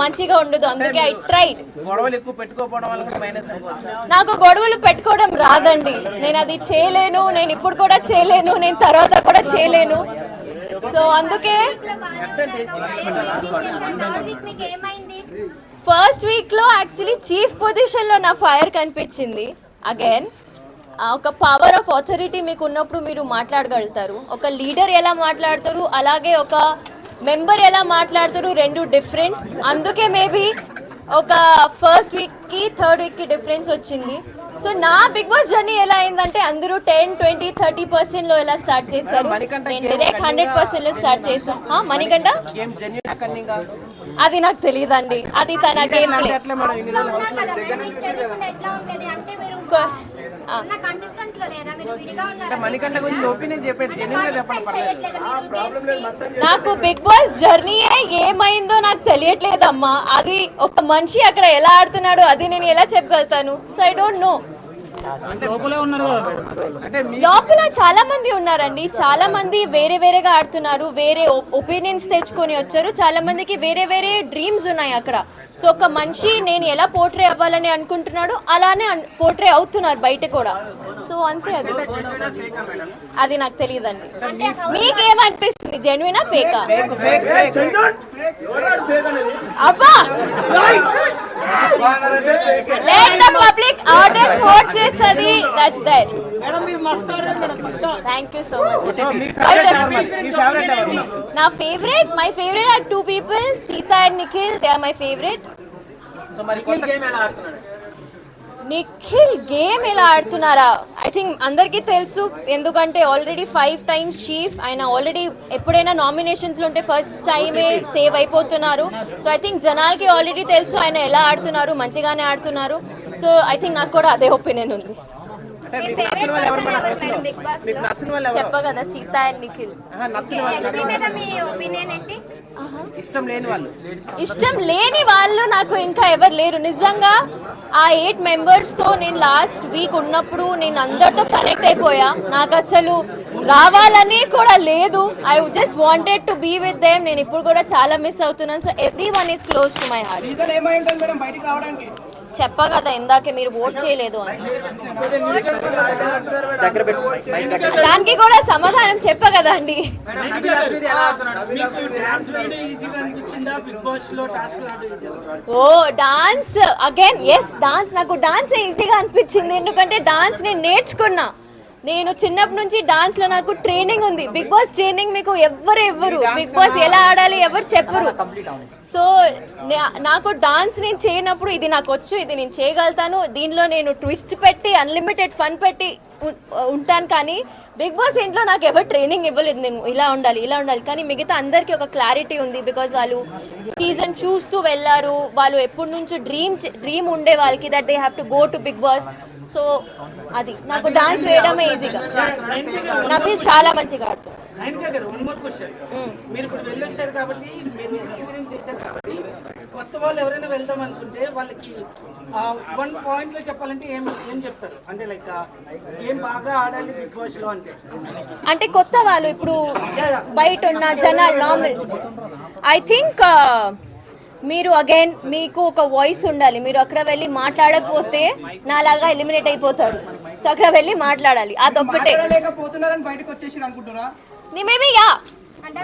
మంచిగా ఉండదు. అందుకే ఐ ట్రైడ్ గొడవలు ఎక్కువ వల్ల కూడా మైనస్ నాకు గొడవలు పెట్టుకోవడం రాదండి. నేను అది చేయలేను. నేను ఇప్పుడు కూడా చేయలేను. నేను తర్వాత కూడా చేయలేను. సో అందుకే ఫస్ట్ వీక్లో యాక్చువల్లీ చీఫ్ పొజిషన్లో నా ఫైర్ కనిపించింది. అగైన్ ఒక పవర్ ఆఫ్ అథారిటీ మీకు ఉన్నప్పుడు మీరు మాట్లాడగలుగుతారు. ఒక లీడర్ ఎలా మాట్లాడతారు? అలాగే ఒక మెంబర్ ఎలా మాట్లాడతారు రెండు డిఫరెంట్ అందుకే మేబీ ఒక ఫస్ట్ వీక్కి థర్డ్ వీక్కి డిఫరెన్స్ వచ్చింది. సో నా బిగ్ బాస్ జర్నీ ఎలా అయిందంటే అందరూ టెన్ ట్వంటీ థర్టీ పర్సెంట్లో ఎలా స్టార్ట్ చేస్తారు? నేను డైరెక్ట్ హండ్రెడ్ పర్సెంట్లో స్టార్ట్ చేసాను మణికంట గేమ్ జెన్యున్ కన్నింగ్ అది నాకు తెలియదండి. అది తన గేమ్ ప్లే నాకు బిగ్ బాస్ జర్నీ ఏమైందో నాకు తెలియట్లేదమ్మా. అది ఒక మనిషి అక్కడ ఎలా ఆడుతున్నాడో అది నేను ఎలా చెప్పగలుగుతాను? సో ఐ డోంట్ నో లోపల చాలా మంది ఉన్నారండి. చాలా మంది వేరే వేరేగా ఆడుతున్నారు. వేరే ఒపీనియన్స్ తెచ్చుకొని వచ్చారు. చాలా మందికి వేరే వేరే డ్రీమ్స్ ఉన్నాయి అక్కడ. సో ఒక మనిషి నేను ఎలా పోర్ట్రే అవ్వాలని అనుకుంటున్నాడు అలానే పోర్ట్రే అవుతున్నారు బయట కూడా. సో అంతే అది. అది నాకు తెలియదండి. మీకేమనిపిస్తుంది? జెన్యునా ఫేకా అబ్బా! Let the public audience vote చేస్తది. That's that thank you so much so me favourite ఎవరు మరి? మీ ఫేవరెట్ ఎవరు నా favourite my favourite are two people Seetha and Nikhil they are my favourite so మరి కొత్త నిఖిల్ గేమ్ ఎలా ఆడుతున్నారా? ఐ థింక్ అందరికీ తెలుసు ఎందుకంటే ఆల్రెడీ ఫైవ్ టైమ్స్ చీఫ్ ఆయన ఆల్రెడీ ఎప్పుడైనా నామినేషన్స్లో ఉంటే ఫస్ట్ టైమే సేవ్ అయిపోతున్నారు. సో ఐ థింక్ జనాలకి ఆల్రెడీ తెలుసు ఆయన ఎలా ఆడుతున్నారు మంచిగానే ఆడుతున్నారు. సో ఐ థింక్ నాకు కూడా అదే ఒపీనియన్ ఉంది. అంటే మీకు నచ్చిన వాళ్ళు ఎవరు మేడం హౌస్లో మీకు నచ్చిన వాళ్ళు ఎవరు? చెప్ప కదా సీత అండ్ నిఖిల్. ఇష్టం లేని వాళ్ళు. ఇష్టం లేని వాళ్ళు నాకు ఇంకా ఎవరు లేరు. నిజంగా ఆ ఎయిట్ మెంబర్స్తో నేను లాస్ట్ వీక్ ఉన్నప్పుడు నేను అందరితో కనెక్ట్ అయిపోయా. నాకు అసలు రావాలని కూడా లేదు. I just wanted to be with them నేను ఇప్పుడు కూడా చాలా మిస్ అవుతున్నాను. So everyone is close to my heart చెప్పా కదా ఇందాకే మీరు ఓట్ చేయలేదు అని. దానికి కూడా సమాధానం చెప్పా కదా అండి oh dance again yes dance నాకు డాన్స్ ఈజీగా అనిపించింది. ఎందుకంటే డాన్స్ నేను నేర్చుకున్నా. నేను చిన్నప్పటి నుంచి డాన్స్లో నాకు ట్రైనింగ్ ఉంది. బిగ్ బాస్ ట్రైనింగ్ మీకు ఎవ్వరు ఎవ్వరు బిగ్ బాస్ ఎలా ఆడాలి ఎవరు చెప్పరు. సో నాకు డాన్స్ నేను చేయనప్పుడు ఇది నాకు వచ్చు ఇది నేను చేయగలుగుతాను. దీనిలో నేను ట్విస్ట్ పెట్టి అన్లిమిటెడ్ ఫన్ పెట్టి ఉంటాను కానీ బిగ్ బాస్ ఇంట్లో నాకు ఎవరు ట్రైనింగ్ ఇవ్వలేదు. నేను ఇలా ఉండాలి ఇలా ఉండాలి. కానీ మిగతా అందరికీ ఒక క్లారిటీ ఉంది బికాజ్ వాళ్ళు సీజన్ చూస్తూ వెళ్ళారు. వాళ్ళు ఎప్పటి నుంచో డ్రీమ్ డ్రీమ్ ఉండే వాళ్ళకి that they have to go to Big Boss so అది నాకు డాన్స్ వేయడమే ఈజీగా నాకు చాలా మంచిగా ఆడుతుంది నైన్కా గారు వన్ మోర్ క్వశ్చన్ మీరు ఇప్పుడు వెళ్ళొచ్చారు కాబట్టి మీరు ఎక్స్పీరియన్స్ చేశారు కాబట్టి కొత్త వాళ్ళు ఎవరైనా వెళ్దాం అనుకుంటే వాళ్ళకి వన్ పాయింట్లో చెప్పాలంటే ఏం ఏం చెప్తారు? అంటే లైక్ గేమ్ బాగా ఆడాలి బిగ్ బాస్లో అంటే? అంటే కొత్త వాళ్ళు ఇప్పుడు బయట ఉన్న జనాలు నార్మల్ ఐ థింక్ మీరు అగైన్ మీకు ఒక వాయిస్ ఉండాలి. మీరు అక్కడ వెళ్ళి మాట్లాడకపోతే నాలాగా ఎలిమినేట్ అయిపోతారు సో అక్కడ వెళ్ళి మాట్లాడాలి. అదొక్కటే. లేకపోతున్నారని బయటకు వచ్చేసి అనుకుంటున్నా మేబీ యా. అంటే